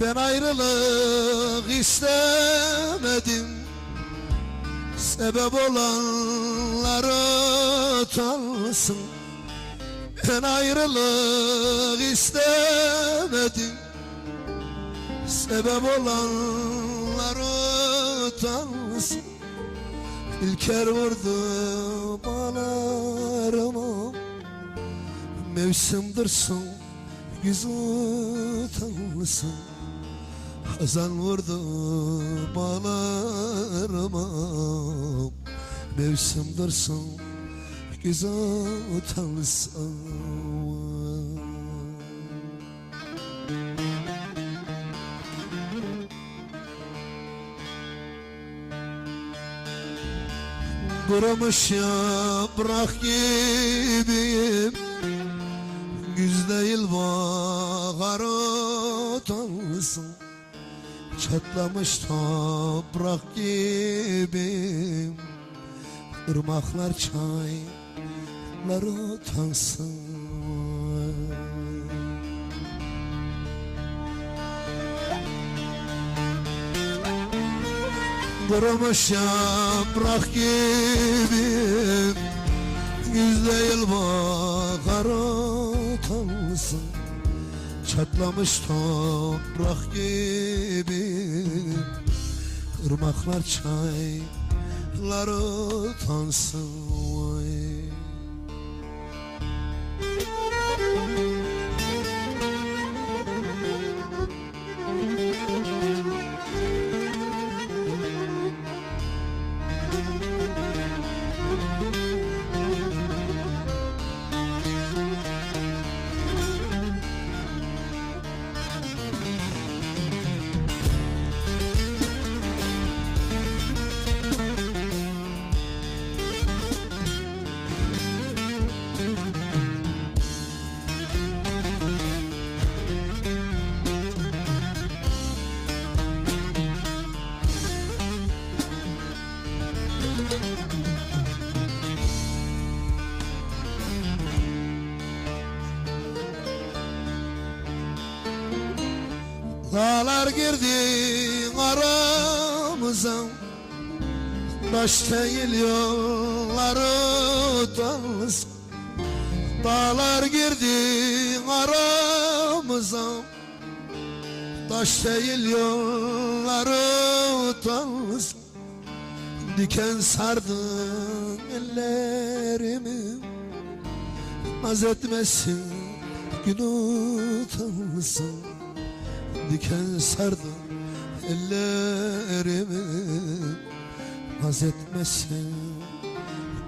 Ben ayrılık istemedim. Sebep olanları utansın. Ben ayrılık istemedim. Sebep olanları utansın. İlker vurdu bağlarıma Mevsimdirsin yüz utansın Hazan vurdu bağlarıma Mevsimdirsin yüz utansın Kurumuş yaprak gibiyim Güz değil bahar utansın Çatlamış toprak gibiyim Irmaklar çaylar utansın. Kurumuş yaprak gibiyim Güz değil bahar utansın Çatlamış toprak gibiyim Irmaklar çaylar utansın Dağlar girdi aramıza. Taş değil yolları utansın Dağlar girdi aramıza. Taş değil yolları utansın Diken sardın ellerimi. Naz etmesin gün utansın Diken sardı ellerimi. Naz etmesin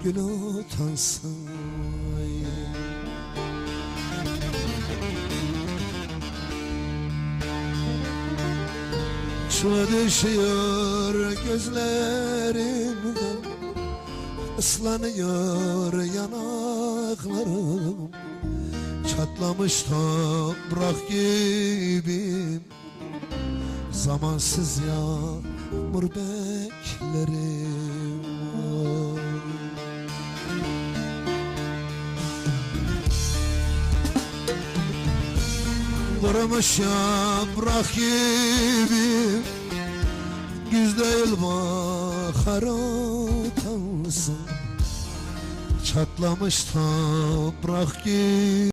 gün utansın. Şu düşüyor gözlerimden Islanıyor yanaklarım Çatlamış toprak gibiyim. Zamansız yağmur beklerim. Kurumuş yaprak gibi Güz değil bahar utansın Çatlamış toprak gibi